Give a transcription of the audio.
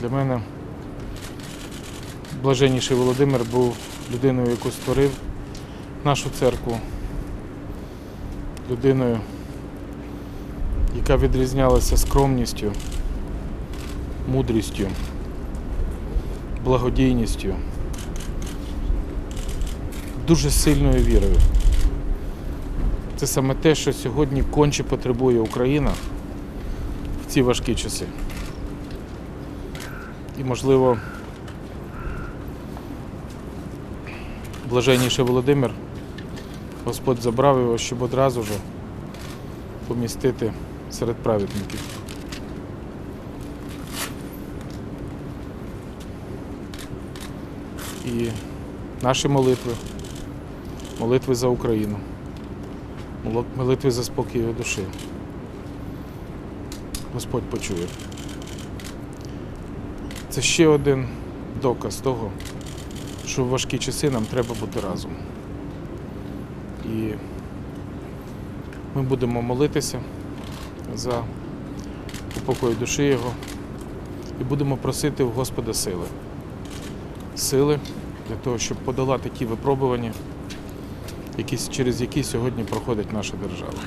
Для мене блаженніший Володимир був людиною, яку створив нашу церкву, людиною, яка відрізнялася скромністю, мудрістю, благодійністю, дуже сильною вірою. Це саме те, що сьогодні конче потребує Україна в ці важкі часи. І, можливо, блаженніший Володимир, Господь забрав його, щоб одразу ж помістити серед праведників. І наші молитви, молитви за Україну, молитви за спокій його душі. Господь почує. Це ще один доказ того, що в важкі часи нам треба бути разом. І ми будемо молитися за упокой душі Його і будемо просити у Господа сили. Сили для того, щоб подолати ті випробування, через які сьогодні проходить наша держава.